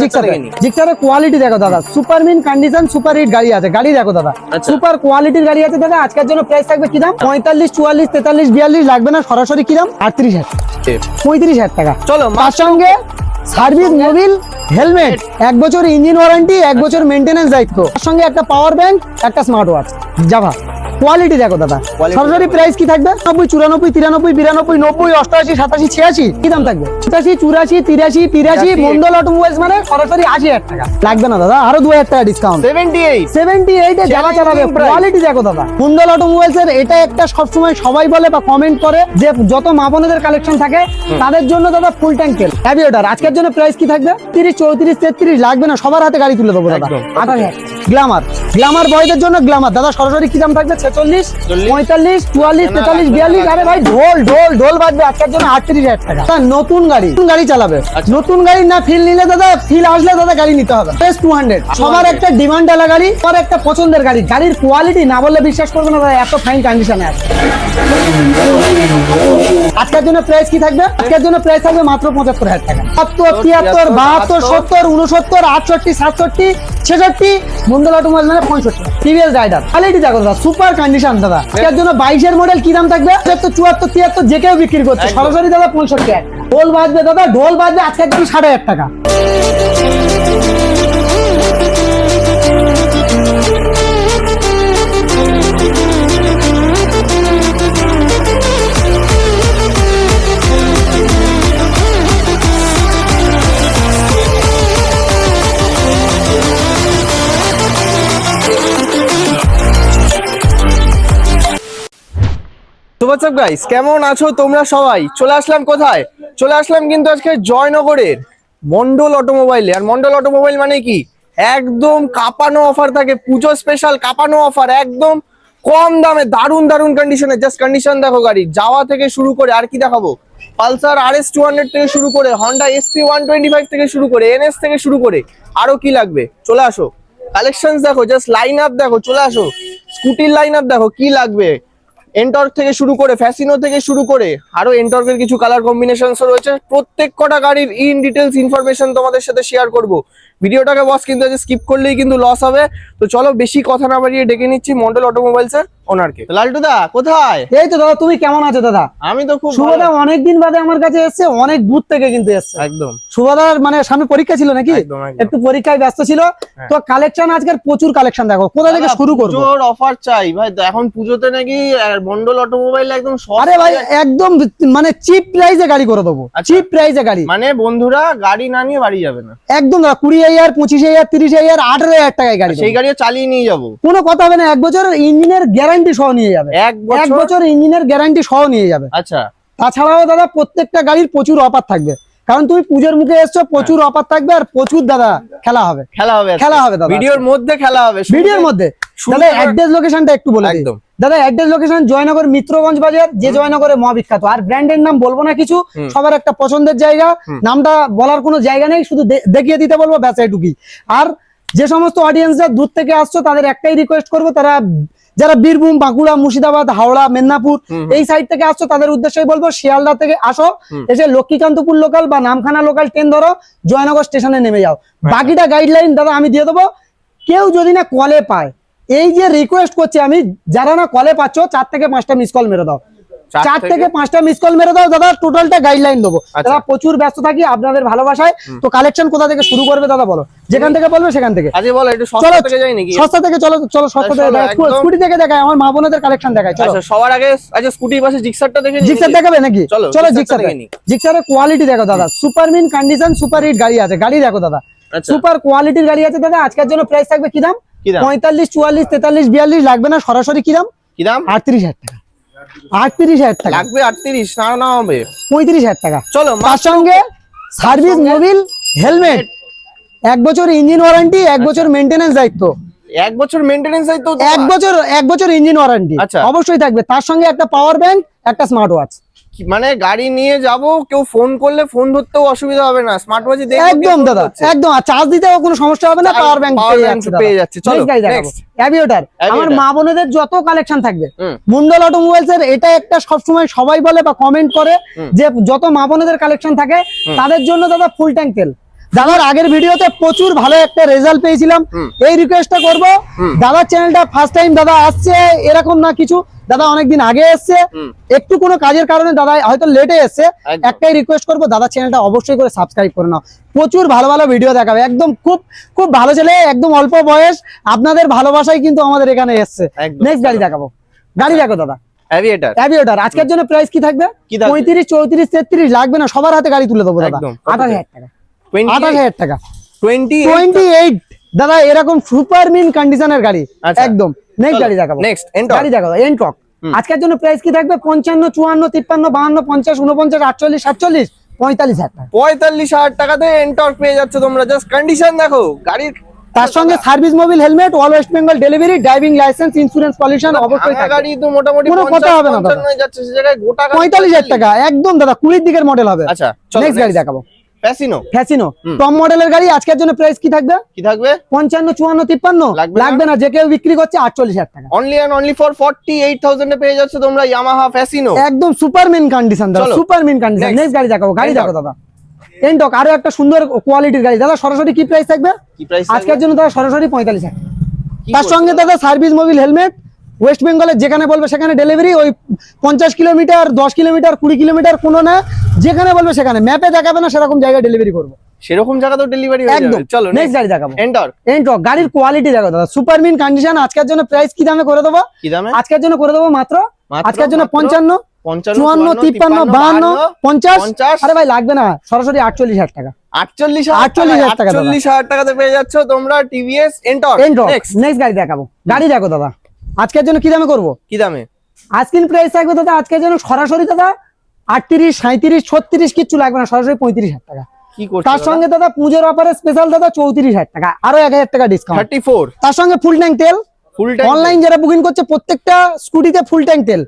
Gixxer জিক্সারের quality দেখো দাদা। Super mint condition super hit গাড়ি আছে গাড়ি দেখো দাদা। আচ্ছা। সুপার কোয়ালিটির গাড়ি আছে দাদা আজকের জন্য প্রাইস থাকবে কি দাম? পঁয়তাল্লিশ চুয়াল্লিশ তেতাল্লিশ বিয়াল্লিশ লাগবে না সরাসরি কি দাম? আটত্রিশ হাজার। পঁয়ত্রিশ হাজার টাকা। চলো তার সঙ্গে সার্ভিস মোবিল হেলমেট এক বছর ইঞ্জিন ওয়ারেন্টি এক বছর মেনটেন্যান্স দায়িত্ব। তার সঙ্গে একটা পাওয়ার ব্যাংক একটা স্মার্ট ওয়াচ জাভা কোয়ালিটি দেখো দাদা। সরাসরি প্রাইস কি থাকবে? নব্বই চুরানব্বই তিরানব্বই বিরানব্বই নব্বই অষ্টআশি সাতাশি ছিয়াশি। কি দাম থাকবে? পঁচাশি চুরাশি তিরাশি তিরাশি। মন্ডল অটোমোবাইলস মানে সরাসরি আশি হাজার টাকা। লাগবে না দাদা আরও দু হাজার টাকা ডিসকাউন্ট সেভেন্টি এইট সেভেন্টি এইটে যারা চালাবে কোয়ালিটি দেখো দাদা। কুন্দল অটোমোবাইলস এর এটা একটা সবসময় সবাই বলে বা কমেন্ট করে যে যত মা বোনেদের কালেকশন থাকে তাদের জন্য দাদা ফুল ট্যাঙ্ক তেল অ্যাভিয়েটার আজকের জন্য প্রাইস কি থাকবে? তিরিশ চৌত্রিশ তেত্রিশ লাগবে না সবার হাতে গাড়ি তুলে দেবো দাদা। আঠাশ হাজার। গ্লামার গ্লামার বয়দের জন্য গ্লামার দাদা সরাসরি কি দাম থাকবে? ছেচল্লিশ পঁয়তাল্লিশ চুয়াল্লিশ তেতাল্লিশ বিয়াল্লিশ আরে ভাই ঢোল ঢোল ঢোল বাজবে আজকের জন্য আটত্রিশ হাজার টাকা। নতুন গাড়ি? নতুন গাড়ি চালাবে। আচ্ছা। নতুন গাড়ি না ফিল নিলে দাদা ফিল আসলে দাদা গাড়ি নিতে হবে। টু হান্ড্রেড সবার একটা ডিমান্ড আলা গাড়ি সবার একটা পছন্দের গাড়ি। গাড়ির কোয়ালিটি না বললে বিশ্বাস করবে না দাদা এত ফাইন কন্ডিশনে আছে। আজকের জন্য প্রাইস কি থাকবে? আজকের জন্য প্রাইস থাকবে মাত্র পঁচাত্তর হাজার টাকা। সত্তর তিয়াত্তর বাহাত্তর সত্তর উনসত্তর আটষট্টি সাতষট্টি ছেষট্টি মন্ডল অটোমোবাইল মানে পঁয়ষট্টি। টিভিএস রাইডার কোয়ালিটি দেখো দাদা সুপার কন্ডিশন দাদা। আজকের জন্য বাইশের মডেল কি দাম থাকবে? পঁচাত্তর চুয়াত্তর তিয়াত্তর যে কেউ বিক্রি করছে। সরাসরি দাদা পঁয়ষট্টি ঢোল বাজবে দাদা ঢোল বাজবে আজকের জন্য সাড়ে হাজার টাকা। হোয়াটসঅ্যাপ গাইস কেমন আছো তোমরা সবাই? চলে আসলাম কোথায়? চলে আসলাম কিন্তু আজকে জয়নগরের মন্ডল অটোমোবাইলে। আর মন্ডল অটোমোবাইল মানে কি? একদম কাঁপানো অফার থাকে। পুজো স্পেশাল কাঁপানো অফার একদম কম দামে দারুণ দারুণ কন্ডিশনে জাস্ট কন্ডিশন দেখো গাড়ি, যাওয়া থেকে শুরু করে আর কি দেখাবো? Pulsar R S two hundred থেকে শুরু করে Honda SP one twenty five থেকে শুরু করে এনএস থেকে শুরু করে, আরও কি লাগবে? চলে আসো। কালেকশন দেখো জাস্ট লাইন আপ দেখো, চলে আসো। স্কুটির লাইন আপ দেখো, কি লাগবে? এন্টর্ক থেকে শুরু করে ফ্যাসিনো থেকে শুরু করে আরও এন্টর্কের কিছু কালার কম্বিনেশনস রয়েছে। প্রত্যেক কটা গাড়ির ইন ডিটেলস ইনফরমেশন তোমাদের সাথে শেয়ার করব। ভিডিওটাকে বস কিন্তু স্কিপ করলেই কিন্তু লস হবে। তো চলো বেশি কথা না বাড়িয়ে ডেকে নিচ্ছি মন্ডল অটোমোবাইলস এর ওনারকে লালটু দা কোথায়? এই তো দাদা তুমি কেমন আছো দাদা? আমি তো খুব শুভদা ভালো। অনেকদিন বাদে আমার কাছে এসছে অনেক দূর থেকে কিন্তু এসছে। একদম। শুভদার মানে সামনে পরীক্ষা ছিল নাকি। একটু পরীক্ষায় ব্যস্ত ছিল। তো কালেকশন আজকের প্রচুর কালেকশন দেখো। কোথা থেকে শুরু করব? পুজোর অফার চাই। ভাই এখন পুজোতে নাকি আহ, মন্ডল অটোমোবাইল একদম আরে ভাই একদম মানে চিপ প্রাইসে গাড়ি করে দেবো। আচ্ছা। চিপ প্রাইসে গাড়ি। মানে বন্ধুরা গাড়ি না নিয়ে বাড়ি যাবে না। একদম দাদা কুড়ি হাজার পঁচিশ হাজার তিরিশ হাজার আঠারো হাজার টাকায় গাড়ি সেই। গাড়িও চালিয়ে নিয়ে যাব। কোনো কথা হবে না এক বছরের ইঞ্জিনের গ্যারান্টি সহ নিয়ে যাবে। এক বছর? বছর ইঞ্জিনের গ্যারান্টি সহ নিয়ে যাবে। আচ্ছা। তাছাড়াও দাদা প্রত্যেকটা গাড়ির প্রচুর অফার থাকবে। কারণ তুমি পুজোর মুখে এসছো প্রচুর অফার থাকবে আর প্রচুর দাদা খেলা হবে। খেলা হবে খেলা হবে দাদা ভিডিওর মধ্যে খেলা হবে ভিডিওর মধ্যে। অ্যাড্রেস লোকেশনটা একটু বলে একদম। দাদা অ্যাড্রেস লোকেশন জয়নগর মিত্রগঞ্জ বাজার যে জয়নগরে মহাবিখ্যাত। আর ব্র্যান্ডের নাম বলব না কিছু সবার একটা পছন্দের জায়গা। নামটা বলার কোনো জায়গা নেই শুধু দেখিয়ে দিতে বলব ব্যাস এটুকুই। আর যে সমস্ত অডিয়েন্সরা দূর থেকে আসছো তাদের একটাই রিকোয়েস্ট করব তারা যারা বীরভূম বাঁকুড়া মুর্শিদাবাদ হাওড়া মেদিনীপুর এই সাইড থেকে আসছো তাদের উদ্দেশ্যে বলব শিয়ালদা থেকে আসো এসে লক্ষ্মীকান্তপুর লোকাল বা নামখানা লোকাল ট্রেন ধরো জয়নগর স্টেশনে নেমে যাও। বাকিটা গাইডলাইন দাদা আমি দিয়ে দেবো কেউ যদি না কলে পায় এই যে রিকোয়েস্ট করছি আমি যারা না কলে পাচ্ছ চার থেকে পাঁচটা মিস কল মেরে দাও। চার থেকে- থেকে পাঁচটা মিস কল মেরে দাও দাদা। টোটালটা গাইডলাইন দেবো। আচ্ছা। দাদা প্রচুর ব্যস্ত থাকি আপনাদের ভালোবাসায়। তো কালেকশন কোথা থেকে শুরু করবে দাদা বলো? যেখান থেকে বলবে সেখান থেকে। সস্তা থেকে থেকে চলো চলো সস্তা থেকে দেখাই একদম। স্কুটি থেকে দেখায় আমার মা বোনেদের কালেকশন দেখায় চলো। আচ্ছা সবার আগে আচ্ছা স্কুটির পাশে জিক্সারটা দেখে জিক্সার দেখাবে নাকি? চলো, চলো জিক্সার জিক্সারের কোয়ালিটি দেখো দাদা। Super mint condition super hit গাড়ি আছে। গাড়ি দেখো দাদা। আচ্ছা। সুপার কোয়ালিটির গাড়ি আছে দাদা। আজকের জন্য প্রাইস থাকবে কি কি দাম? পঁয়তাল্লিশ চুয়াল্লিশ তেতাল্লিশ বিয়াল্লিশ লাগবে না? সরাসরি কি দাম? কি দাম? আটত্রিশ হাজার টাকা। আটত্রিশ হাজার টাকা। লাগবে আটত্রিশ না না হবে। পঁয়ত্রিশ হাজার টাকা। চলো তার সঙ্গে সার্ভিস মোবিল হেলমেট এক বছর ইঞ্জিন ওয়ারেন্টি এক বছর মেনটেনেন্স দায়িত্ব। এক বছর দায়িত্ব এক বছর এক বছর ইঞ্জিন ওয়ারেন্টি আচ্ছা। অবশ্যই থাকবে। তার সঙ্গে একটা পাওয়ার ব্যাংক একটা স্মার্ট ওয়াচ মানে গাড়ি নিয়ে যাব কেউ ফোন করলে ফোন ধরতেও অসুবিধা হবে না স্মার্ট ওয়াচে দেখব একদম দাদা একদম আর চার্জ দিতেও কোনো সমস্যা হবে না পাওয়ার ব্যাংক পেয়ে যাচ্ছে পেয়ে যাচ্ছে। চলো, গাড়ি দেখাবো. আমার মা বোনেদের যত কালেকশন থাকবে। মুন্ডল অটোমোবাইলস এর এটা একটা সবসময় সবাই বলে বা কমেন্ট করে যে যত মা বোনেদের কালেকশন থাকে তাদের জন্য দাদা ফুল ট্যাঙ্ক তেল দাদার আগের ভিডিওতে প্রচুর ভালো একটা রেজাল্ট পেয়েছিলাম। এই রিকোয়েস্টটা করব। দাদার চ্যানেলটা ফার্স্ট টাইম দাদা আসছে এরকম না কিছু দাদা অনেকদিন আগে এসছে। একটু কোনো কাজের কারণে দাদা হয়তো লেটে এসছে। একটাই রিকোয়েস্ট করব দাদা চ্যানেলটা অবশ্যই করে সাবস্ক্রাইব করে নাও। প্রচুর ভালো ভালো ভিডিও দেখাবে। একদম খুব খুব ভালো ছেলে একদম অল্প বয়স। আপনাদের ভালোবাসাই কিন্তু আমাদের এখানে এসছে। নেক্সট গাড়ি দেখাবো। গাড়ি দেখো দাদা। অ্যাভিয়েটার অ্যাভিয়েটার আজকের জন্য প্রাইস কি থাকবে? কি থাকবে? পঁয়ত্রিশ চৌত্রিশ তেত্রিশ লাগবে না সবার হাতে গাড়ি তুলে দেবো দাদা। একদম। আঠাশ হাজার টাকা। টোয়েন্টি আঠাশ হাজার টাকা। টোয়েন্টি টোয়েন্টি এইট দাদা এরকম সুপার মিন কন্ডিশনের গাড়ি। আচ্ছা। একদম। নেক্সট গাড়ি দেখাবো। next, গাড়ি দেখাবো এনটক আজকের জন্য প্রাইস কি থাকবে? পঞ্চান্ন চুয়ান্ন তিপ্পান্ন বাহান্ন পঞ্চাশ উনপঞ্চাশ আটচল্লিশ সাতচল্লিশ পঁয়তাল্লিশ হাজার টাকা। পঁয়তাল্লিশ হাজার টাকাতে এন্টর্ক পেয়ে যাচ্ছ তোমরা। জাস্ট কন্ডিশন দেখো গাড়ির তার সঙ্গে service mobil helmet all West Bengal delivery driving licence insurance pollution অবশ্যই গাড়ি তো মোটামুটি কোনো কথা হবে না দাদা। 55 যাচ্ছে সে গোটা গাড়ি পঁয়তাল্লিশ হাজার টাকা একদম দাদা কুড়ির দিকের মডেল হবে। আচ্ছা নেক্সট গাড়ি দেখাবো। প্যাসিনো ফ্যাসিনো টপ মডেলের গাড়ি আজকের জন্য প্রাইস কি থাকবে? কি লাগবে না? যে কেউ বিক্রি করছে টাকা। অনলি অনলি ফর পেয়ে যাচ্ছ তোমরা ইয়ামাহা ফ্যাসিনো একদম সুপার কন্ডিশন দাদা। চলো। সুপার কন্ডিশন নেক্সট গাড়ি দেখাবো গাড়ি। দেখো দাদা। এনটক আরও একটা সুন্দর কোয়ালিটির গাড়ি। দাদা সরাসরি কি প্রাইস থাকবে? কি প্রাইস আজকের জন্য দাদা সরাসরি পঁয়তাল্লিশ হাজার। তার সঙ্গে দাদা সার্ভিস মোবিল হেলমেট ওয়েস্ট বেঙ্গলের যেখানে বলবে সেখানে ডেলিভারি ওই পঞ্চাশ কিলোমিটার দশ কিলোমিটার কুড়ি কিলোমিটার কোনো না যেখানে বলবে সেখানে। ম্যাপে দেখাবে না সেরকম জায়গায় ডেলিভারি করব। সেরকম জায়গা ডেলিভারি হয়ে যাবে। চলো নেক্সট গাড়ি দেখাবো। গাড়ির কোয়ালিটি দেখো দাদা। সুপার মিন কন্ডিশন আজকের জন্য প্রাইস কি দামে করে দেবো? কি দামে? আজকের জন্য করে দেবো মাত্র? আজকের জন্য পঞ্চান্ন চুয়ান্ন তিপ্পান্ন বাহান্ন পঞ্চাশ? আরে ভাই লাগবে না। সরাসরি আটচল্লিশ হাজার টাকা। আটচল্লিশ 48,000 টাকা দাদা। আটচল্লিশ হাজার টাকাতে পেয়ে যাচ্ছ তোমরা টিভিএস নেক্সট গাড়ি দেখাবো। গাড়ি দেখো দাদা। আজকের জন্য কি দামে করব? কি দামে? আজকের প্রাইস থাকবে দাদা আজকের জন্য সরাসরি দাদা আটত্রিশ সাঁত্রিশ ছত্রিশ কিচ্ছু লাগবে না সরাসরি পঁয়ত্রিশ হাজার টাকা। তার সঙ্গে দাদা পুজোর অফারে স্পেশাল দাদা চৌত্রিশ হাজার টাকা আরও এক হাজার টাকা ডিসকাউন্ট থার্টি ফোর তার সঙ্গে ফুল ট্যাঙ্ক তেল। অনলাইন যারা বুকিং করছে প্রত্যেকটা স্কুটিতে ফুল ট্যাঙ্ক তেল।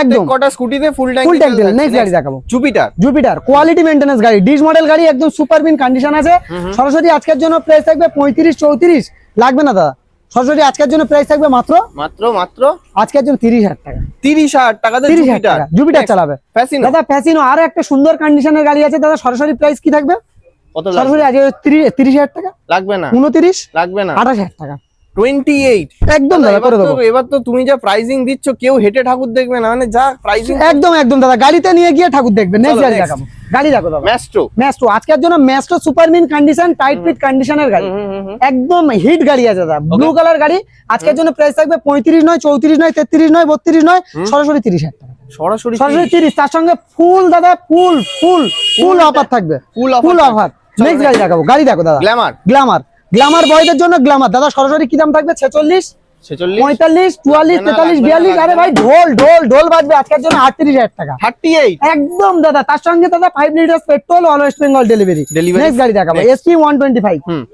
একদম। কটা স্কুটিতে ফুল ট্যাঙ্ক ফুল ট্যাঙ্ক তেল নেক্সট গাড়ি দেখাবো। জুপিটার জুপিটার কোয়ালিটি মেনটেন্যান্স গাড়ি ডিস মডেল গাড়ি একদম সুপার বিন কন্ডিশন আছে। সরাসরি আজকের জন্য প্রাইস থাকবে পঁয়ত্রিশ চৌত্রিশ। লাগবে না দাদা? সরাসরি আজকের জন্য প্রাইস থাকবে মাত্র? মাত্র মাত্র? আজকের জন্য তিরিশ হাজার টাকা। তিরিশ হাজার টাকা তিরিশ হাজার টাকা। জুপিটার চালাবে। দাদা ফ্যাসিনো আরও একটা সুন্দর কন্ডিশনের গাড়ি আছে। দাদা সরাসরি প্রাইস কি থাকবে? কত লাগবে? সরাসরি আজকে তিরিশ হাজার টাকা। লাগবে না। উনত্রিশ? লাগবে না। আঠাশ হাজার টাকা। টোয়েন্টি এইট একদম দাদা এবার করে তো দেবো। এবার তো তুমি যা প্রাইজিং দিচ্ছ কেউ হেঁটে ঠাকুর দেখবে না। মানে যা প্রাইজিং একদম একদম দাদা গাড়িতে নিয়ে গিয়ে ঠাকুর দেখবেন নেক্সট চলো, গাড়ি দেখাবো। গাড়ি দেখো দাদা। ম্যাস্ট্রো ম্যাস্ট্রো আজকের জন্য Maestro super mint condition tight fit কন্ডিশনের গাড়ি। একদম হিট গাড়ি আছে দাদা। ব্লু কালার গাড়ি। আজকের জন্য প্রাইস থাকবে পঁয়ত্রিশ নয় চৌত্রিশ নয় তেত্রিশ নয় বত্রিশ নয় সরাসরি তিরিশ হাজার টাকা। সরাসরি সরাসরি তিরিশ। তার সঙ্গে ফুল দাদা ফুল ফুল ফুল অফার থাকবে। ফুল অফার নেক্সট গাড়ি দেখাবো। গাড়ি দেখো দাদা। গ্ল্যামার গ্লামার গ্লামার বয়দের জন্য গ্লামার দাদা সরাসরি কি দাম থাকবে? ছেচল্লিশ পঁয়তাল্লিশ চুয়াল্লিশ তেতাল্লিশ বিয়াল্লিশ। আরে ভাই ঢোল ঢোল ঢোল বাজবে আজকের জন্য আটত্রিশ হাজার টাকা। একদম দাদা তার সঙ্গে দাদা five litre petrol all West Bengal delivery next গাড়ি দেখাবো। SP one twenty five hmm.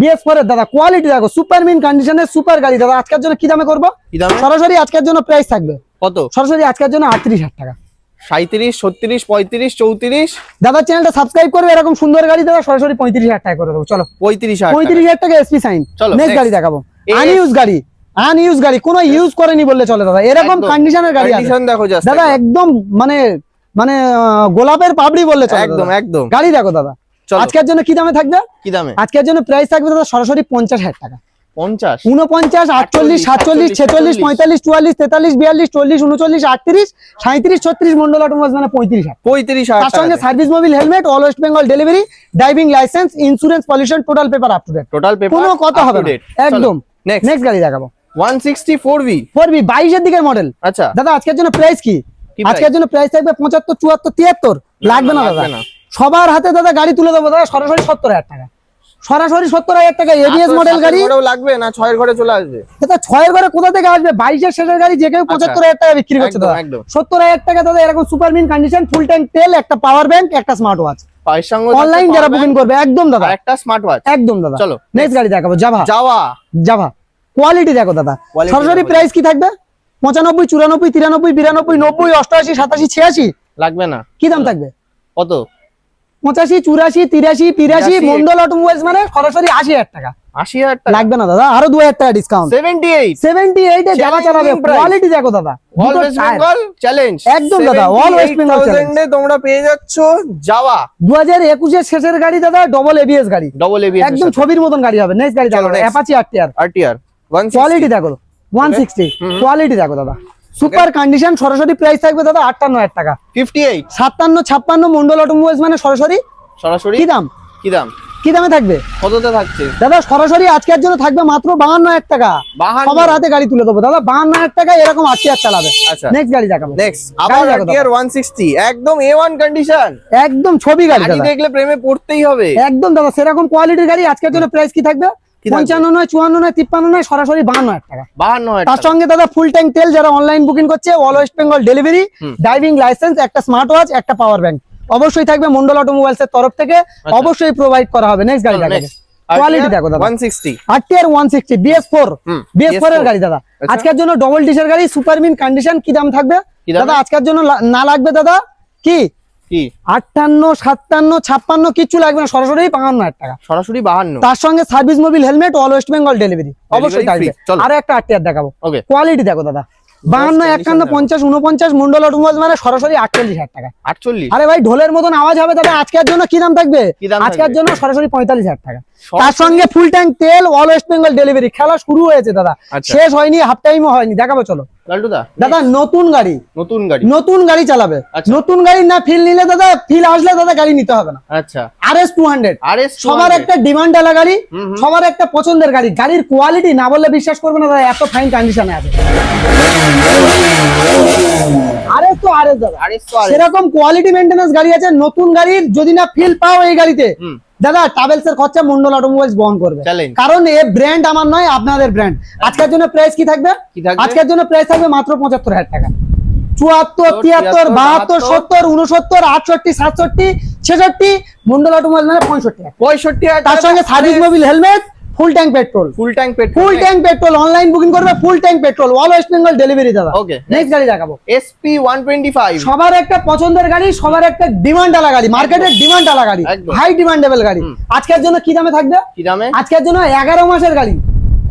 BS four দাদা কোয়ালিটি দেখো সুপার মিন কন্ডিশনের সুপার গাড়ি। দাদা আজকের জন্য কি দামে করব? সরাসরি আজকের জন্য প্রাইস থাকবে। কত? সরাসরি আজকের জন্য আটত্রিশ হাজার টাকা। সাঁত্রিশ ছত্রিশ পঁয়ত্রিশ চৌত্রিশ। দাদা চ্যানেলটা সাবস্ক্রাইব করবে এরকম সুন্দর গাড়ি দাদা সরাসরি পঁয়ত্রিশ হাজার টাকা করে দেবো। চলো। পঁয়ত্রিশ পঁয়ত্রিশ হাজার টাকা এসপি সাইন চলো, নেক্সট গাড়ি দেখাবো। আনইউজ গাড়ি। আনইউজ গাড়ি। কোনো ইউজ করেনি বললে চলে দাদা। এরকম। কন্ডিশনের গাড়ি কন্ডিশন দেখো দাদা একদম। মানে মানে গোলাপের পাপড়ি বললে চলে একদম একদম। গাড়ি দেখো দাদা। আজকের জন্য কি দামে থাকবে? কি দামে? আজকের জন্য প্রাইস থাকবে দাদা সরাসরি পঞ্চাশ হাজার টাকা। পঞ্চাশ। উনপঞ্চাশ আটচল্লিশ সাতচল্লিশ ছেচল্লিশ পঁয়তাল্লিশ চুয়াল্লিশ তেতাল্লিশ বিয়াল্লিশ চল্লিশ উনচল্লিশ আটত্রিশ সাঁত্রিশ ছত্রিশ মন্ডল অটোমোবাইলস মানে পঁয়ত্রিশ পঁয়ত্রিশ তার সঙ্গে service mobil helmet all West Bengal delivery driving licence insurance pollution total paper up to date total paper কোনো কথা হবে একদম। নেক্সট গাড়ি দেখাবো। One sixty four V four B বাইশের দিকের মডেল আচ্ছা। দাদা আজকের জন্য প্রাইস কি? আজকের জন্য প্রাইস থাকবে পঁচাত্তর চুয়াত্তর তিয়াত্তর। লাগবে না দাদা। না। সবার হাতে দাদা গাড়ি তুলে দেবো দাদা সরাসরি সত্তর হাজার টাকা। সরাসরি সত্তর হাজার টাকা এবিএস মডেল গাড়ি। লাগবে না ছয়ের ঘরে চলে আসবে? দাদা ছয়ের ঘরে কোথা থেকে আসবে? বাইশের শেষের গাড়ি যে কেউ পঁচাত্তর হাজার টাকা বিক্রি করছে। সত্তর হাজার টাকা দাদা এরকম super mint condition full tank তেল একটা পাওয়ার ব্যাংক একটা স্মার্ট ওয়াচ সঙ্গে অনলাইন যারা বুকিং করবে একদম দাদা। একটা স্মার্ট ওয়াচ একদম দাদা। চলো, নেক্সট গাড়ি দেখাবো জাভা যাওয়া জাভা কোয়ালিটি দেখো দাদা। সরাসরি প্রাইস কি থাকবে? পঁচানব্বই চুরানব্বই তিরানব্বই বিরানব্বই নব্বই অষ্টআশি সাতাশি ছিয়াশি। লাগবে না। কি দাম থাকবে? কত? পঁচাশি চুরাশি তিরাশি তিরাশি। মন্ডল অটোমোবাইলস মানে সরাসরি আশি হাজার টাকা। আশি হাজার টাকা। লাগবে না দাদা আরও দু হাজার টাকা ডিসকাউন্ট সেভেন্টি এইট সেভেন্টি এইটে যারা Challenging চালাবে কোয়ালিটি দেখো দাদা অল ওয়েস্ট বেঙ্গল চ্যালেঞ্জ একদম দাদা। তোমরা পেয়ে যাচ্ছ যাওয়া শেষের গাড়ি দাদা ডবল এবিএস গাড়ি। ডবল একদম ছবির মতন গাড়ি হবে নেক্সট গাড়ি দেখো. Apache RTR RTR one quality দেখো কোয়ালিটি দেখো দাদা। সুপার কন্ডিশন সরাসরি প্রাইস থাকবে দাদা আটান্ন হাজার টাকা। ফিফটি এইট সাতান্ন ছাপ্পান্ন মন্ডল অটোমোবাইলস মানে সরাসরি? সরাসরি? কি দাম? কি দাম? কি দামে থাকবে? কততে থাকছে? দাদা সরাসরি আজকের জন্য থাকবে মাত্র বাহান্ন হাজার টাকা সবার হাতে গাড়ি তুলে দেবো। দাদা বাহান্ন হাজার টাকা এরকম আটটি চালাবে। আচ্ছা। নেক্সট গাড়ি দেখাবো। নেক্সট আবার ওয়ান সিক্সটি একদম এ ওয়ান কন্ডিশন একদম ছবি গাড়ি গাড়ি দেখলে প্রেমে পড়তেই হবে। একদম দাদা সেরকম কোয়ালিটির গাড়ি আজকের জন্য প্রাইস কি থাকবে? পঞ্চান্ন নয় চুয়ান্ন নয় তিপ্পান্ন নয় সরাসরি বাহান্ন হাজার টাকা। বাহান্ন তার সঙ্গে দাদা ফুল ট্যাঙ্ক তেল যারা অনলাইন বুকিং করছে all West Bengal delivery driving licence একটা স্মার্ট ওয়াচ একটা পাওয়ার ব্যাংক অবশ্যই থাকবে মন্ডল অটোমোবাইলস এর তরফ থেকে। অবশ্যই প্রোভাইড করা হবে। নেক্সট গাড়ি কোয়ালিটি দেখো দাদা। আরটিআর বিএস ফোর এর গাড়ি দাদা। আচ্ছা। আজকের জন্য ডবল ডিসের গাড়ি সুপার মিন কন্ডিশন কি দাম থাকবে? দাদা আজকের জন্য না লাগবে দাদা কি? কি? আটান্ন সাতান্ন ছাপ্পান্ন লাগবে না সরাসরি বাহান্ন হাজার টাকা। সরাসরি বাহান্ন। তার সঙ্গে service mobil helmet all West Bengal delivery. অবশ্যই থাকবে free, চলো। আরও একটা দেখাবো। কোয়ালিটি দেখো দাদা। বাহান্ন একান্ন পঞ্চাশ উনপঞ্চাশ মন্ডল অটোমোবাইল মানে সরাসরি আটচল্লিশ হাজার টাকা। আটচল্লিশ। আরে ভাই ঢোলের মতন আওয়াজ হবে দাদা। আজকের জন্য কি দাম থাকবে? আজকের জন্য সরাসরি পঁয়তাল্লিশ হাজার টাকা। তার সঙ্গে ফুল ট্যাঙ্ক তেল অল ওয়েস্ট বেঙ্গল ডেলিভারি খেলা শুরু হয়েছে দাদা। আচ্ছা। শেষ হয়নি হাফ টাইমও হয়নি। দেখাবো চলো। লাল্টুদা? দাদা নতুন গাড়ি। নতুন গাড়ি। নতুন গাড়ি চালাবে। আচ্ছা। নতুন গাড়ি না ফিল নিলে দাদা ফিল আসলে দাদা গাড়ি নিতে হবে না। আচ্ছা। আর এস টু হান্ড্রেড সবার একটা ডিমান্ড আলা গাড়ি। সবার একটা পছন্দের গাড়ি। গাড়ির কোয়ালিটি না বললে বিশ্বাস করবে না দাদা এত ফাইন কন্ডিশনে আছে। তো দাদা। সেরকম কোয়ালিটি মেইনটেনেন্স গাড়ি আছে নতুন গাড়ির যদি না ফিল পাও এই গাড়িতে। দাদা ট্রাভেলস এর খরচা মন্ডল অটোমোবাইলস বহন করবে। কারণ এ ব্র্যান্ড আমার নয় আপনাদের ব্র্যান্ড আজকের জন্য প্রাইস কি থাকবে? আজকের জন্য প্রাইস থাকবে মাত্র পঁচাত্তর হাজার টাকা। চুয়াত্তর তিয়াত্তর বাহাত্তর। সত্তর উনসত্তর আটষট্টি সাতষট্টি ছেষট্টি মন্ডল অটোমোবাইল মানে পঁয়ষট্টি পঁয়ষট্টি তার সঙ্গে service mobil helmet full tank petrol full tank petrol full tank petrol online booking করবে full tank petrol all West Bengal delivery দাদা। ওকে নেক্সট গাড়ি দেখাবো। এসপি ওয়ান টোয়েন্টি ফাইভ সবার একটা পছন্দের গাড়ি সবার একটা ডিমান্ড আলা গাড়ি মার্কেটের ডিমান্ড আলা গাড়ি। হাই ডিমান্ডেবল গাড়ি। আজকের জন্য কি দামে থাকবে? কি দামে? আজকের জন্য এগারো মাসের গাড়ি।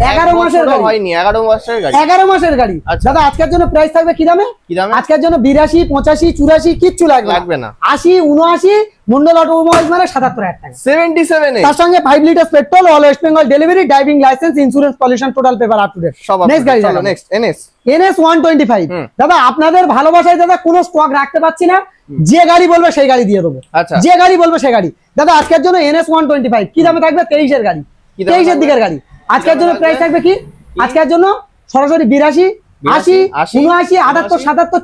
এগারো মাসের গাড়ি। হয়নি এগারো মাসের গাড়ি। এগারো মাসের গাড়ি। আচ্ছা। দাদা আজকের জন্য প্রাইস থাকবে কি দামে? কি দামে? আজকের জন্য বিরাশি পঁচাশি চুরাশি কিচ্ছু লাগবে লাগবে না। আশি উনআশি মন্ডল অটোমোবাইল মানে সাতাত্তর হাজার টাকা। সেভেন্টি সেভেন তার সঙ্গে five litre petrol all West Bengal delivery driving licence insurance pollution total paper up to date সব নেক্সট গাড়ি চলো next NS NS one twenty five দাদা আপনাদের ভালোবাসায় দাদা কোনো স্টক রাখতে পারছি না। যে গাড়ি বলবে সেই গাড়ি দিয়ে দেবো। আচ্ছা। যে গাড়ি বলবে সেই গাড়ি। দাদা আজকের জন্য এনএস ওয়ান টোয়েন্টি ফাইভ কি দামে থাকবে? তেইশের গাড়ি। তেইশের দিকের গাড়ি। আজকের জন্য প্রাইস থাকবে কি? আজকের জন্য সরাসরি বিরাশি আশি আশি, উনআশি আটাত্তর সাতাত্তর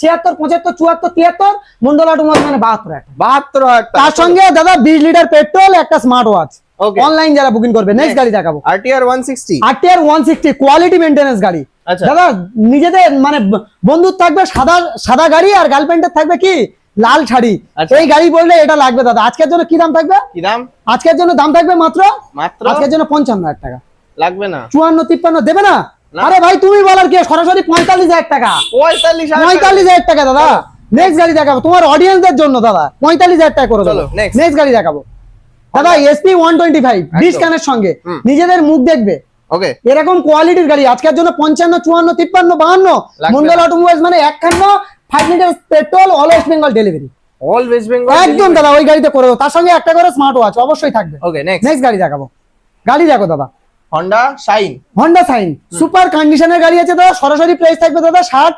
ছিয়াত্তর পঁচাত্তর চুয়াত্তর তিয়াত্তর মন্ডল অটোমোবাইল মানে বাহাত্তর একটা। বাহাত্তর তার সঙ্গে দাদা বিশ লিটার পেট্রোল একটা স্মার্ট ওয়াচ অনলাইন যারা বুকিং করবে নেক্সট গাড়ি দেখাবো। RTR one sixty RTR one sixty quality maintenance গাড়ি। আচ্ছা। দাদা নিজেদের মানে ব- বন্ধুর থাকবে সাদা সাদা গাড়ি আর গার্লফ্রেন্ডের থাকবে কি? লাল শাড়ি। আচ্ছা। এই গাড়ি বললে এটা লাগবে দাদা। আজকের জন্য কি দাম থাকবে? কি দাম? আজকের জন্য দাম থাকবে মাত্র? মাত্র? আজকের জন্য পঞ্চান্ন হাজার টাকা। লাগবে না। চুয়ান্ন তিপ্পান্ন দেবে না। আরে ভাই তুমি বলার কি? সরাসরি পঁয়তাল্লিশ হাজার টাকা। পঁয়তাল্লিশ পঁয়তাল্লিশ হাজার টাকা দাদা। নেক্সট গাড়ি দেখাবো। তোমার অডিয়েন্সদের জন্য দাদা। পঁয়তাল্লিশ হাজার টাকা করে চলো, নেক্সট গাড়ি দেখাবো। দাদা এসপি ওয়ান টোয়েন্টি ফাইভ ডিসকানের সঙ্গে। নিজেদের মুখ দেখবে। ওকে এরকম কোয়ালিটির গাড়ি। আজকের জন্য পঞ্চান্ন চুয়ান্ন তিপ্পান্ন বাহান্ন। মন্ডল অটোমোবাইলস মানে একখান্ন five litre petrol all West Bengal delivery all West Bengal একদম দাদা ওই গাড়িতে করে দেবো। তার সঙ্গে একটা করে স্মার্ট ওয়াচ অবশ্যই থাকবে। ওকে নেক্সট গাড়ি দেখাবো। গাড়ি দেখো দাদা। Honda Shine Honda Shine super কন্ডিশনের গাড়ি আছে দাদা সরাসরি প্রাইস থাকবে দাদা ষাট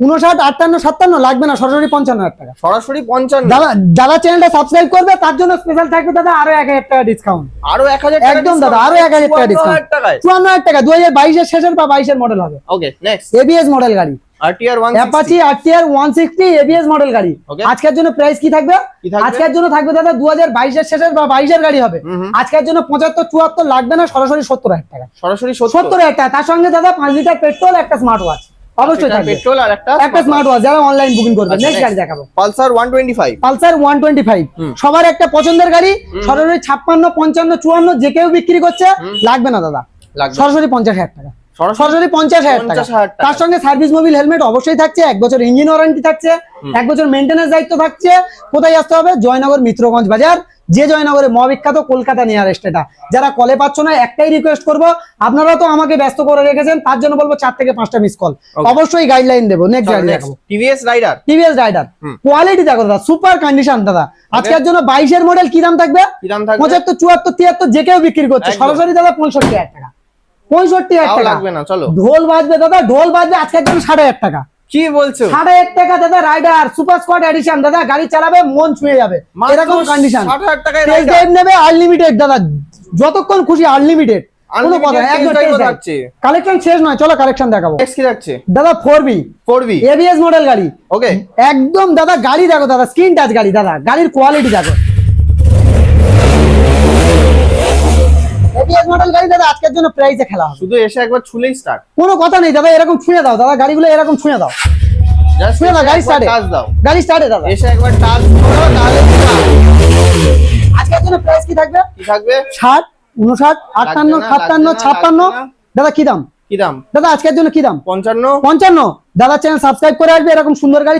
উনষাট আটান্ন সাতান্ন লাগবে না সরাসরি পঞ্চান্ন হাজার টাকা। সরাসরি পঞ্চান্ন। দাদা দাদা চ্যানেলটা সাবস্ক্রাইব করবে তার জন্য স্পেশাল থাকবে দাদা আরও এক হাজার টাকা ডিসকাউন্ট আরও এক হাজার একদম দাদা আরও এক হাজার টাকা ডিসকাউন্ট চুয়ান্ন হাজার টাকা দু হাজার বাইশের শেষের বা বাইশের মডেল হবে। ওকে নেক্সট এবিএস মডেল গাড়ি। RTR one Apache RTR one sixty ABS model গাড়ি। Okay. আজকের জন্য প্রাইস কি থাকবে? আজকের জন্য থাকবে দাদা শেষের বা গাড়ি হবে। আজকের জন্য পঁচাত্তর চুয়াত্তর লাগবে না সরাসরি সত্তর হাজার টাকা। সরাসরি টাকা। তার সঙ্গে দাদা লিটার পেট্রোল একটা স্মার্ট ওয়াচ অবশ্যই থাকবে। পেট্রোল আর একটা একটা স্মার্ট ওয়াচ যারা অনলাইন বুকিং করবে। আচ্ছা, নেক্সট গাড়ি দেখাবো। Pulsar one twenty five Pulsar one twenty five সবার একটা পছন্দের গাড়ি। সরাসরি ছাপ্পান্ন পঞ্চান্ন চুয়ান্ন যে কেউ বিক্রি করছে লাগবে না দাদা। সরাসরি পঞ্চাশ হাজার টাকা। সরাসরি পঞ্চাশ হাজার টাকা। তার সঙ্গে সার্ভিস মোবিল হেলমেট অবশ্যই থাকছে এক বছর ইঞ্জিন ওয়ারেন্টি থাকছে এক বছর মেনটেন্যান্স দায়িত্ব থাকছে। কোথায় আসতে হবে? জয়নগর মিত্রগঞ্জ বাজার। যে জয়নগরে মহাবিখ্যাত কলকাতা নিয়ারেস্ট এটা। যারা কলে পাচ্ছ না একটাই রিকোয়েস্ট করব আপনারা তো আমাকে ব্যস্ত করে রেখেছেন তার জন্য বলব চার থেকে পাঁচটা মিস কল অবশ্যই গাইডলাইন দেবো নেক্সট গাড়ি দেখাবো। TVS Raider TVS Raider quality দেখো দাদা সুপার কন্ডিশন দাদা। আজকের জন্য বাইশের মডেল কি দাম থাকবে? কি দাম থাকবে? পঁচাত্তর চুয়াত্তর তিয়াত্তর যে কেউ বিক্রি করছে। সরাসরি দাদা পঁয়ষট্টি হাজার টাকা। পঁয়ষট্টি হাজার টাকা। লাগবে না চলো। ঢোল বাজবে দাদা ঢোল বাজবে আজকের জন্য সাড়ে হাজার টাকা। কি বলছো? সাড়ে হাজার টাকা দাদা রাইডার সুপার স্কোয়াড এডিশন দাদা গাড়ি চালাবে মন ছুঁয়ে যাবে। এরকম কন্ডিশন 60,000 টাকায় টেস্ট ড্রাইভ নেবে আনলিমিটেড দাদা। যতক্ষণ খুশি আনলিমিটেড কোনো কথা। কালেকশন শেষ নয় চলো কালেকশন দেখাবো। দাদা four B four B ABS model গাড়ি। ওকে একদম দাদা গাড়ি দেখো দাদা স্ক্রিন টাচ গাড়ি দাদা। গাড়ির কোয়ালিটি দেখো। এবিএস মডেল গাড়ি দাদা আজকের জন্য প্রাইসে খেলা হবে। শুধু এসে একবার ছুলেই স্টার্ট কোনো কথা নেই দাদা এরকম ছুঁয়ে দাও দাদা গাড়িগুলো এরকম ছুঁয়ে দাও। ছুঁয়ে দাও গাড়ি স্টার্টে টাচ দাও। গাড়ি স্টার্টে দাদা। এসে একবার টাচ করো তাহলে আজকের জন্য প্রাইস কি থাকবে? কি থাকবে? ষাট উনষাট আটান্ন না, সাতান্ন লাগছে না, ছাপ্পান্ন। লাগছে না। দাদা কি দাম? কি দাম? দাদা আজকের জন্য কি দাম? পঞ্চান্ন। পঞ্চান্ন। দাদা চ্যানেল সাবস্ক্রাইব করে আসবে এরকম সুন্দর গাড়ি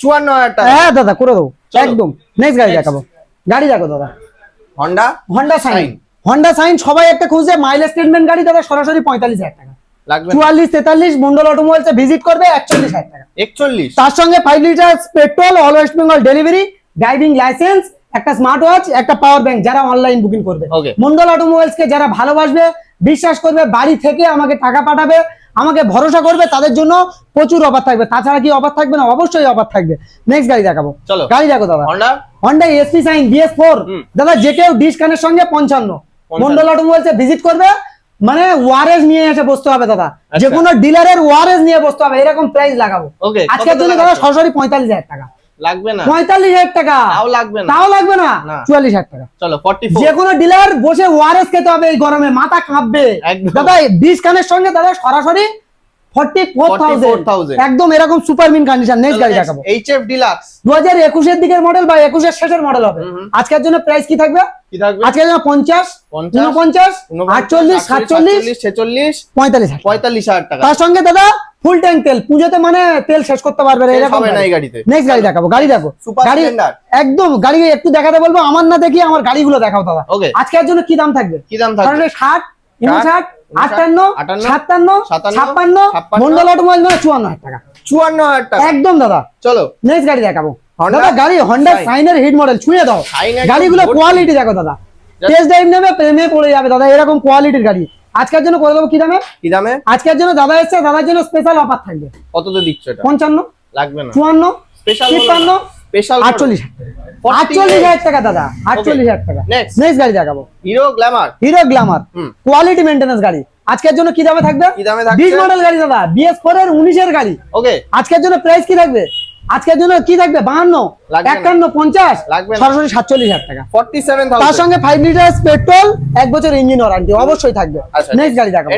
চুয়ান্ন হাজার টাকা। হ্যাঁ দাদা করে চলো। একদম। নেক্সট গাড়ি দেখাবো। গাড়ি দেখো দাদা। Honda Honda Shine. Honda Shine সবাই একটা খুঁজছে মাইলেজ স্টেটমেন্ট গাড়ি দাদা সরাসরি পঁয়তাল্লিশ হাজার টাকা। চুয়াল্লিশ তেতাল্লিশ মন্ডল অটোমোবাইলস ভিজিট করবে একচল্লিশ হাজার টাকা। একচল্লিশ। তার সঙ্গে five litre petrol all West Bengal delivery driving licence একটা স্মার্ট ওয়াচ একটা পাওয়ার ব্যাংক যারা অনলাইন বুকিং করবে। মন্ডল অটোমোবাইলস কে যারা ভালোবাসবে বিশ্বাস করবে বাড়ি থেকে আমাকে টাকা পাঠাবে আমাকে ভরসা করবে তাদের জন্য প্রচুর অফার থাকবে। তাছাড়া কি অফার থাকবে না? অবশ্যই অফার থাকবে। নেক্সট গাড়ি দেখাবো। চলো। গাড়ি দেখো দাদা। Honda Honda SP Shine BS four দাদা যে কেউ ডিস কানের সঙ্গে পঞ্চান্ন। মন্ডল অটোমোবাইলস ভিজিট করবে মানে ওয়ারেজ নিয়ে এসে বসতে হবে দাদা। যে কোনো ডিলারের ওয়ারেজ নিয়ে বসতে হবে এরকম প্রাইস লাগাবো। আজকের জন্য দাদা সরাসরি পঁয়তাল্লিশ হাজার টাকা। লাগবে না? পঁয়তাল্লিশ হাজার টাকা। তাও লাগবে না? তাও লাগবে না। চুয়াল্লিশ হাজার টাকা। চলো যে কোনো ডিলার বসে ওয়ারেস খেতে হবে এই গরমে মাথা কাঁপবে। দাদা বিশ কানের সঙ্গে দাদা সরাসরি ফর্টি ফোর 44,000 একদম এরকম সুপার কন্ডিশন নেক্সট গাড়ি দেখাবো। এইচ এফ ডিলাক্স দু হাজার একুশের দিকের মডেল বা শেষের মডেল হবে। আজকের জন্য প্রাইস কি থাকবে? কি থাকবে? আজকের জন্য টাকা। তার সঙ্গে দাদা ফুল ট্যাঙ্ক তেল। পুজোতে মানে তেল শেষ করতে পারবে না এরকম হবে না এই গাড়িতে। নেক্সট গাড়ি দেখাবো গাড়ি দেখো। গাড়ি একদম গাড়ি একটু দেখাতে বলব আমার না দেখি আমার গাড়িগুলো দেখাও দাদা। আজকের জন্য কি দাম থাকবে? কি দাম থাকবে? ষাট আটান্ন আটান্ন, সাতান্ন সাতান্ন, ছাপ্পান্ন ছাপ্পান্ন, মন্ডল অটোমোবাইল মানে চুয়ান্ন হাজার টাকা। চুয়ান্ন হাজার টাকা। একদম দাদা। চলো। নেক্সট গাড়ি দেখাবো। দাদা গাড়ি হন্ডা। সাইনের হিট মডেল ছুঁয়ে দাও। গাড়িগুলো কোয়ালিটি দেখো দাদা। টেস্ট ড্রাইভ নেবে প্রেমে পড়ে যাবে দাদা। এরকম কোয়ালিটির গাড়ি। আজকের জন্য করে দেবো কি দামে? কি দামে? আজকের জন্য দাদা এসছে দাদার জন্য স্পেশাল অফার থাকবে। কততে দিচ্ছ পঞ্চান্ন লাগবে না। চুয়ান্ন তিপ্পান্ন স্পেশাল আটচল্লিশ Forty আটচল্লিশ eight। হাজার টাকা দাদা। আটচল্লিশ হাজার টাকা. নেক্সট গাড়ি দেখাবো। Hero Glamour Hero Glamour quality maintenance গাড়ি। আজকের জন্য কি দামে থাকবে? বিশ মডেল গাড়ি দাদা। বিএস ফোর এর উনিশের গাড়ি। ওকে আজকের জন্য প্রাইস কি থাকবে? আজকের জন্য কি থাকবে? বাহান্ন। একান্ন পঞ্চাশ। লাগবে সরাসরি সাতচল্লিশ হাজার টাকা। ফর্টি সেভেন তার সঙ্গে ফাইভ লিটার পেট্রোল এক বছর ইঞ্জিন ওয়ারান্টি অবশ্যই থাকবে। আচ্ছা, নেক্সট গাড়ি দেখাবো।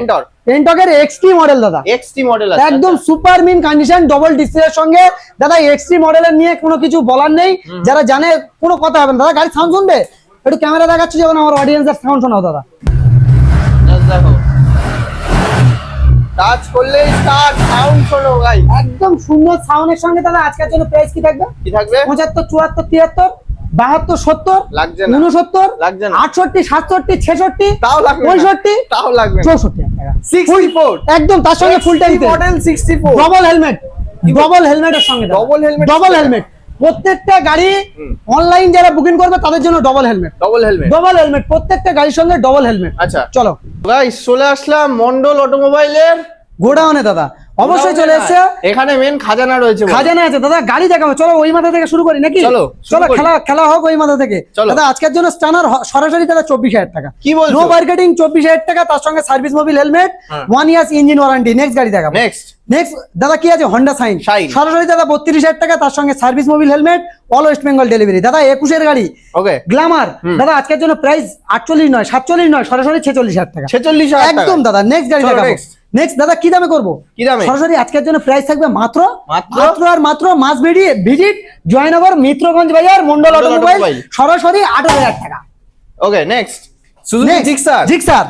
এন্টকের এক্সটি মডেল দাদা। এক্সটি মডেল একদম সুপার মিন কন্ডিশন ডবল ডিসপ্লের সঙ্গে। দাদা এক্সট্রি মডেলের নিয়ে কোনো কিছু বলার নেই। যারা জানে কোনো কথা হবে না। দাদা গাড়ি সাউন্ড শুনবে? একটু ক্যামেরা দেখাচ্ছি যখন আমার অডিয়েন্সের সাউন্ড শোনাও দাদা। দেখো। টাচ করলেই স্টার্ট সাউন্ড শোনো ভাই একদম সুন্দর সাউন্ডের সঙ্গে দাদা আজকের জন্য প্রাইস কি থাকবে? কি থাকবে? পঁচাত্তর চুয়াত্তর তিয়াত্তর বাহাত্তর সত্তর লাগছে না। উনসত্তর লাগছে না। আটষট্টি সাতষট্টি ছেষট্টি তাও লাগবে। পঁয়ষট্টি তাও লাগবে। চৌষট্টি হাজার টাকা। 64 একদম তার সঙ্গে full tank model 64 double helmet double হেলমেটের সঙ্গে Double helmet ডবল হেলমেট প্রত্যেকটা গাড়ি অনলাইন যারা বুকিং করবে তাদের জন্য double helmet double helmet double helmet প্রত্যেকটা গাড়ির সঙ্গে ডবল হেলমেট আচ্ছা। চলো। গাইস চলে আসলাম মন্ডল অটোমোবাইলের গোডাউনে দাদা। অবশ্যই চলে এসছে। এখানে মেন খাজানা রয়েছে খাজানা আছে। দাদা গাড়ি দেখাবো। চলো ওই মাথা থেকে শুরু করি নাকি? চলো, চলো খেলা খেলা হোক ওই মাথা থেকে। দাদা আজকের জন্য স্টানার সরাসরি দাদা চব্বিশ হাজার টাকা। কি বলছো? নো মার্কেটিং চব্বিশ হাজার টাকা তার সঙ্গে service mobil helmet. One years engine warranty next গাড়ি দেখাবো। নেক্সট নেক্সট দাদা কি আছে? Honda Shine. সরাসরি দাদা বত্রিশ হাজার টাকা তার সঙ্গে service mobil helmet all West Bengal delivery দাদা একুশের গাড়ি। ওকে গ্ল্যামার দাদা আজকের জন্য প্রাইস আটচল্লিশ নয় সাতচল্লিশ নয় সরাসরি ছেচল্লিশ হাজার টাকা। 46,000 একদম দাদা নেক্সট গাড়ি দেখাবো। নেক্সট দাদা কি দামে করব? কি দামে? সরাসরি আজকের জন্য প্রাইস থাকবে মাত্র মাত্র? আর মাত্র মাস ভিজিট জয়নগর মিত্রগঞ্জ বাজার মন্ডল অটোমোবাইল। সরাসরি আঠারো হাজার টাকা। Okay next Suzuki Gixxer Gixxer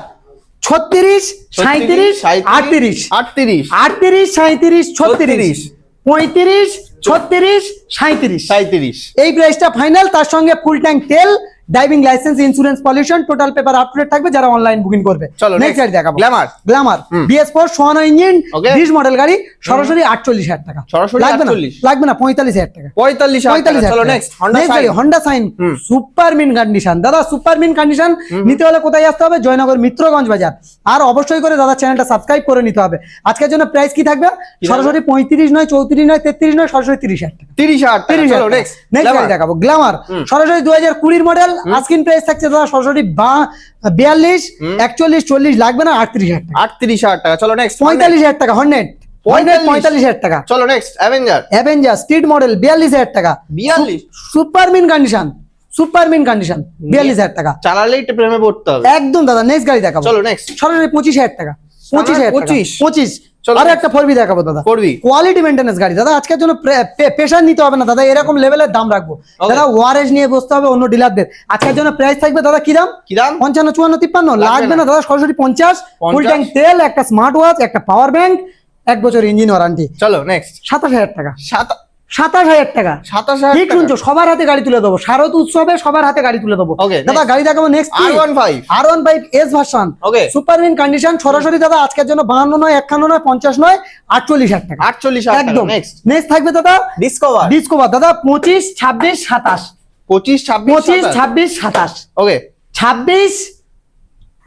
ছত্রিশ সাঁত্রিশ আটত্রিশ। আটত্রিশ। আটত্রিশ সাঁত্রিশ ছত্রিশ। পঁয়ত্রিশ ছত্রিশ সাঁত্রিশ সাঁত্রিশ এই প্রাইসটা ফাইনাল তার সঙ্গে ফুল ট্যাঙ্ক তেল driving licence insurance pollution total paper up থাকবে যারা অনলাইন বুকিং করবে। চলো, নেক্সট গাড়ি দেখাবো। Glamour. গ্ল্যামার বিএস ফোর সোয়ানো ইঞ্জিন বিশ মডেল গাড়ি সরাসরি আটচল্লিশ হাজার টাকা। সরাসরি লাগবে না? লাগবে না পঁয়তাল্লিশ হাজার টাকা। পঁয়তাল্লিশ পঁয়তাল্লিশ হাজার নেক্সট হন্ডা গাড়ি, Shine, সুপার মিন কন্ডিশন দাদা সুপার মিন কন্ডিশন নিতে হলে কোথায় আসতে হবে? জয়নগর মিত্রগঞ্জ বাজার। আর অবশ্যই করে দাদা চ্যানেলটা সাবস্ক্রাইব করে নিতে হবে। আজকের জন্য প্রাইস কি থাকবে? সরাসরি পঁয়ত্রিশ নয় চৌত্রিশ নয় তেত্রিশ নয় সরাসরি তিরিশ হাজার টাকা। তিরিশ হাজার। তিরিশ হাজার নেক্সট নেক্সট গাড়ি দেখাবো। গ্ল্যামার সরাসরি দু হাজার কুড়ির মডেল আস্কিন প্রাইস থাকছে দাদা সরাসরি বা- বিয়াল্লিশ একচল্লিশ চল্লিশ লাগবে না আটত্রিশ হাজার টাকা। আটত্রিশ হাজার টাকা। চলো নেক্সট পঁয়তাল্লিশ হাজার টাকা হন্ড্রেড। পঁয়তাল্লিশ? পঁয়তাল্লিশ হাজার টাকা। চলো next Avenger Avenger street model বিয়াল্লিশ হাজার টাকা। বিয়াল্লিশ? Super mint condition super mint condition বিয়াল্লিশ হাজার টাকা। চালালেই প্রেমে পড়তে হবে। একদম দাদা নেক্সট গাড়ি দেখাবো। চলো নেক্সট সরাসরি পঁচিশ হাজার টাকা পঁচিশ হাজার পঁচিশ? পঁচিশ। আরও. একটা ফোরবি দেখাবো দাদা। করবি কোয়ালিটি মেনটেন্স গাড়ি। দাদা আজকের জন্য প্রেশার নিতে হবে না দাদা। এরকম লেভেলের দাম রাখব। দাদা ওয়ারেজ নিয়ে বসতে হবে অন্য ডিলারদের আজকের জন্য প্রাইস থাকবে দাদা কি দাম? কি দাম? পঞ্চান্ন চুয়ান্ন তিপ্পান্ন। লাগবে না। দাদা সরাসরি পঞ্চাশ। ফুল? ট্যাঙ্ক তেল একটা স্মার্ট ওয়াচ একটা পাওয়ার ব্যাংক এক বছর ইঞ্জিন ওয়ারান্টি চলো নেক্সট সাতাশ হাজার টাকা। সাত সাতাশ হাজার টাকা। সাতাশ হাজার ঠিক শুনছো সবার হাতে গাড়ি তুলে দেবো। শারদ উৎসবে সবার হাতে গাড়ি তুলে দেবো। দাদা গাড়ি দেখাবো next R one five R one five S version. Super mint condition সরাসরি দাদা আজকের জন্য বাহান্ন নয় একান্ন নয় পঞ্চাশ নয় আটচল্লিশ হাজার টাকা। আটচল্লিশ একদম। নেক্সট নেক্সট থাকবে দাদা ডিসকভার ডিসকভার দাদা পঁচিশ ছাব্বিশ সাতাশ। পঁচিশ ছাব্বিশ পঁচিশ ছাব্বিশ সাতাশ। ওকে ছাব্বিশ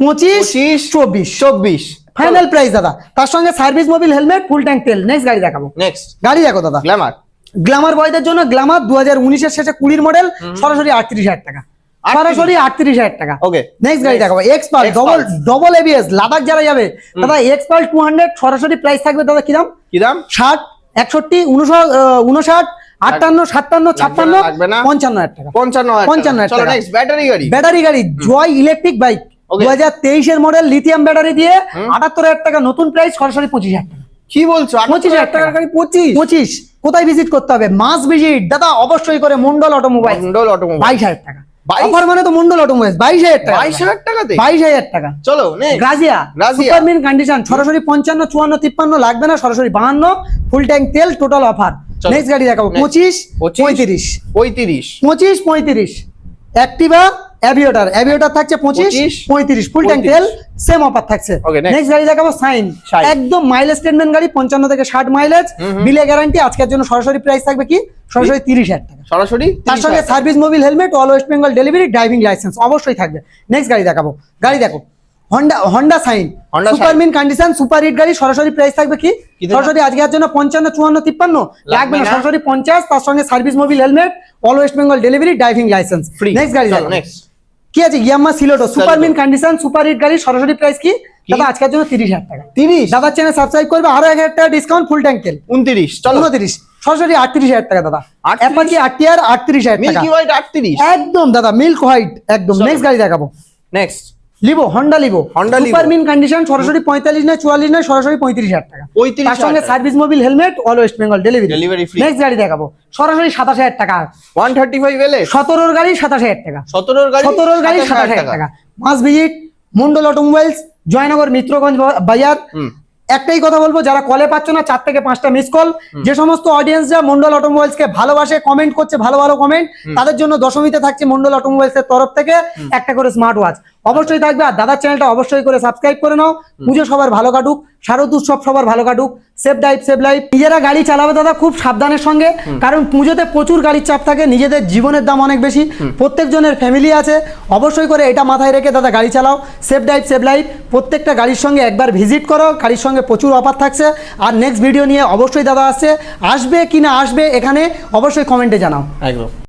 পঁচিশ পঁচিশ চব্বিশ। চব্বিশ। ফাইনাল প্রাইস দাদা। তার সঙ্গে service mobil helmet full tank তেল। নেক্সট গাড়ি দেখাবো। নেক্সট গাড়ি দেখো দাদা। গ্ল্যামার গ্ল্যামার বয়দের জন্য গ্ল্যামার দু হাজার উনিশের শেষে কুড়ির মডেল সরাসরি আটত্রিশ হাজার টাকা। সরাসরি আটত্রিশ হাজার টাকা। Okay. নেক্সট গাড়ি দেখাবো। Xpulse. Double double ABS Ladakh যারা যাবে দাদা এক্সপাল টু হান্ড্রেড সরাসরি প্রাইস থাকবে দাদা কিরাম কি দাম? ষাট একষট্টি উনষাট আটান্ন সাতান্ন ছাপ্পান্ন পঞ্চান্ন হাজার টাকা। পঞ্চান্ন পঞ্চান্ন টাকা। টাকা। ব্যাটারি গাড়ি। ব্যাটারি গাড়ি জয় ইলেকট্রিক বাইক. দু হাজার তেইশের মডেল লিথিয়াম ব্যাটারি দিয়ে আটাত্তর হাজার টাকা নতুন প্রাইস সরাসরি পঁচিশ হাজার টাকা। কি বলছো? পঁচিশ হাজার টাকার গাড়ি পঁচিশ। পঁচিশ। কোথায় ভিজিট করতে হবে? মাস ভিজিট দাদা অবশ্যই করে মন্ডল অটোমোবাইল মন্ডল অটোমোবাইল বাইশ হাজার টাকা? অফার মানে তো মন্ডল অটোমোবাইল বাইশ হাজার টাকা। বাইশ হাজার টাকাতে? বাইশ হাজার টাকা। চলো গ্রাজিয়া। সুপার মিন কন্ডিশন সরাসরি পঞ্চান্ন চুয়ান্ন তিপ্পান্ন লাগবে না সরাসরি বাহান্ন। ফুল ট্যাঙ্ক তেল টোটাল অফার। নেক্সট গাড়ি দেখাবো। পঁচিশ পঁচিশ। পঁয়ত্রিশ। পঁয়ত্রিশ। পঁচিশ পঁয়ত্রিশ। অ্যাক্টিভা অ্যাভিয়েটার অ্যাভিয়েটার থাকছে পঁচিশ পঁচিশ, পঁয়ত্রিশ। ফুল ট্যাঙ্ক তেল সেম অফার থাকছে। নেক্সট গাড়ি দেখাবো সাইন একদম মাইলেজ স্টেটমেন্ট গাড়ি পঞ্চান্ন থেকে ষাট মাইলেজ বিলে গ্যারান্টি আজকের জন্য সরাসরি প্রাইস থাকবে কি? সরাসরি তিরিশ হাজার টাকা। সরাসরি তার সঙ্গে service mobil helmet all West Bengal delivery driving licence অবশ্যই থাকবে। নেক্সট গাড়ি দেখাবো। গাড়ি দেখো। Honda Honda Shine super. Mint condition super hit গাড়ি সরাসরি প্রাইস থাকবে কি? সরাসরি আজকের জন্য পঞ্চান্ন চুয়ান্ন তিপ্পান্ন। লাগবে না। সরাসরি পঞ্চাশ তার সঙ্গে service mobil helmet all West Bengal delivery driving licence free next গাড়ি দেখো নেক্সট কি আছে? Yamaha Saluto super mint condition super hit গাড়ি সরাসরি প্রাইস কি? দাদা আজকের জন্য তিরিশ হাজার টাকা। তিরিশ? দাদার চ্যানেল সাবস্ক্রাইব করবে আরও এক হাজার টাকা ডিসকাউন্ট ফুল ট্যাঙ্ক তেল উনত্রিশ চলো। উনত্রিশ। সরাসরি আটত্রিশ হাজার টাকা দাদা। অ্যাপাচি আটটি আর আটত্রিশ হাজার টাকা। মিল্কি হোয়াইট আটত্রিশ? একদম দাদা মিল্ক হোয়াইট একদম। নেক্সট গাড়ি দেখাবো। Next Livo Honda Livo Honda Livo। Super mint condition সরাসরি পঁয়তাল্লিশ নয় চুয়াল্লিশ নয় সরাসরি পঁয়ত্রিশ হাজার টাকা। 35,000 তার সঙ্গে service mobil helmet all West Bengal delivery Delivery free। Next গাড়ি দেখাবো। সরাসরি সাতাশ হাজার টাকা। ওয়ান থার্টি ফাইভ এলে? সতেরোর গাড়ি সাতাশ হাজার টাকা। সতেরোর গাড়ি সতেরোর গাড়ি সাতাশ হাজার টাকা। Must visit Mondal automobiles Joynagar Mitraganj বাজার। একটাই কথা বলব যারা কলে পাচ্ছ না চার থেকে পাঁচটা মিস কল যে সমস্ত অডিয়েন্সরা মন্ডল অটোমোবাইলস কে ভালোবাসে কমেন্ট করছে ভালো ভালো কমেন্ট তাদের জন্য দশমীতে থাকছে মন্ডল অটোমোবাইলস এর তরফ থেকে একটা করে স্মার্ট ওয়াচ অবশ্যই থাকবে আর দাদার চ্যানেলটা অবশ্যই করে সাবস্ক্রাইব করে নাও। পুজো সবার ভালো কাটুক শারদ উৎসব সবার ভালো কাটুক সেফ ড্রাইভ সেভ লাইফ নিজেরা গাড়ি চালাবে দাদা খুব সাবধানের সঙ্গে কারণ পুজোতে প্রচুর গাড়ির চাপ থাকে নিজেদের জীবনের দাম অনেক বেশি প্রত্যেকজনের ফ্যামিলি আছে। অবশ্যই করে এটা মাথায় রেখে দাদা গাড়ি চালাও সেফ ড্রাইভ সেভ লাইফ প্রত্যেকটা গাড়ির সঙ্গে একবার ভিজিট করো গাড়ির সঙ্গে প্রচুর অফার থাকছে। আর নেক্সট ভিডিও নিয়ে অবশ্যই দাদা আসছে। আসবে কি না আসবে এখানে অবশ্যই কমেন্টে জানাও। একদম।